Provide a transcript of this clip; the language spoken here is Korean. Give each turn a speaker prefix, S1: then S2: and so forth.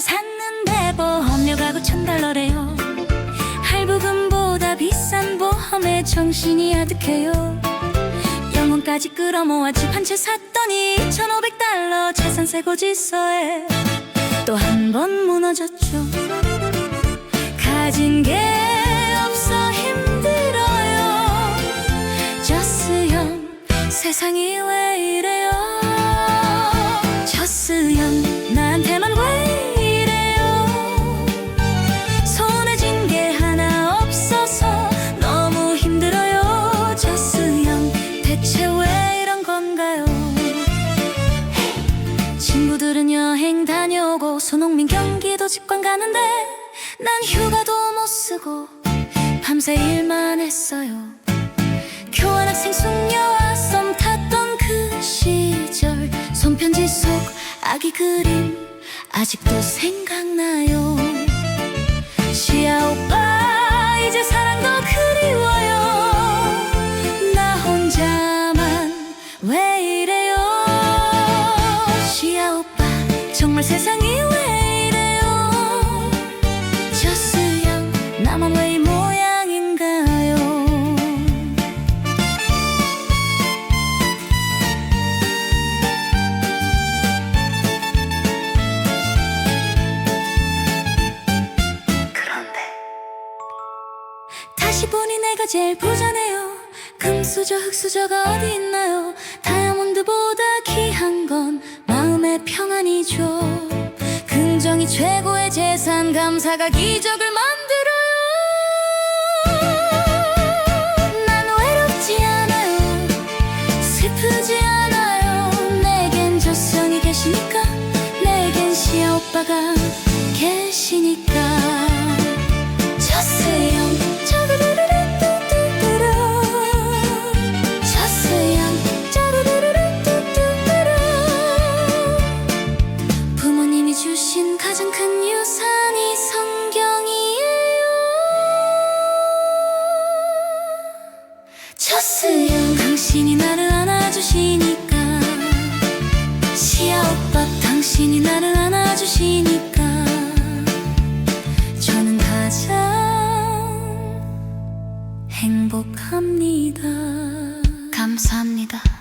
S1: 샀는데 샀는데 뭐 보험료가구 천달러래요. 할부금보다 비싼 보험에 정신이 아득해요. 영혼까지 끌어모아 집 한 채 샀더니 2,500달러 재산세 고지서에 또 한 번 무너졌죠. 가진 게 없어 힘들어요. 저스형 세상이 왜 친구들은 여행 다녀오고 손흥민 경기도 직관 가는데 난 휴가도 못 쓰고 밤새 일만 했어요. 교환학생 숙녀와 썸 탔던 그 시절 손편지 속 아기 그림 아직도 생각나 정말 세상이 왜 이래요? 저스형 나만 왜 이 모양인가요? 그런데 다시 보니 내가 제일 부자네요. 금수저 흙수저가 어디 있나요 최고의 재산 감사가 기적을 만 안아주시니까. 시아 오빠 당신이 나를 안아주시니까. 저는 가장 행복합니다. 감사합니다.